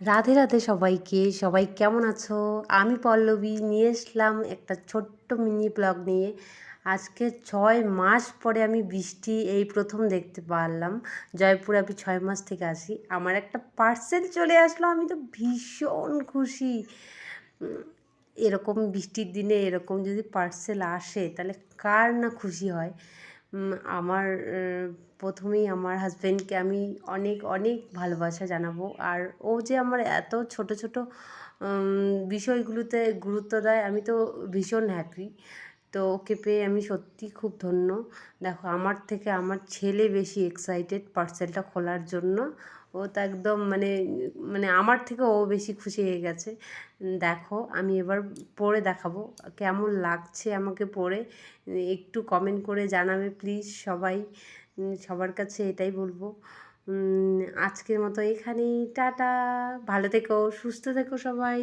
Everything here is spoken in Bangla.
রাধে রাধে সবাইকে। সবাই কেমন আছো? আমি পল্লবী। নিয়ে এসলাম একটা ছোট্ট মিনি ব্লগ নিয়ে। আজকে ছয় মাস পরে আমি বৃষ্টি এই প্রথম দেখতে পারলাম। জয়পুর আমি ছয় মাস থেকে আসি আমার একটা পার্সেল চলে আসলো। আমি তো ভীষণ খুশি। এরকম বৃষ্টির দিনে এরকম যদি পার্সেল আসে, তাহলে কার না খুশি হয়? আমার প্রথমেই আমার হাজব্যান্ডকে আমি অনেক অনেক ভালোবাসা জানাব। আর ও যে আমার এত ছোট ছোট বিষয়গুলোতে গুরুত্ব দেয়, আমি তো ভীষণ হ্যাপি তো ওকে পেয়ে আমি সত্যি খুব ধন্য। দেখো, আমার থেকে আমার ছেলে বেশি এক্সাইটেড পার্সেলটা খোলার জন্য। ও তো একদম মানে মানে আমার থেকে ও বেশি খুশি হয়ে গেছে। দেখো, আমি এবার পড়ে দেখাবো কেমন লাগছে আমাকে পড়ে। একটু কমেন্ট করে জানাবে প্লিজ সবাই। সবার কাছে এটাই বলব। আজকের মতো এখানেই, টাটা। ভালো থেকো, সুস্থ থেকো সবাই।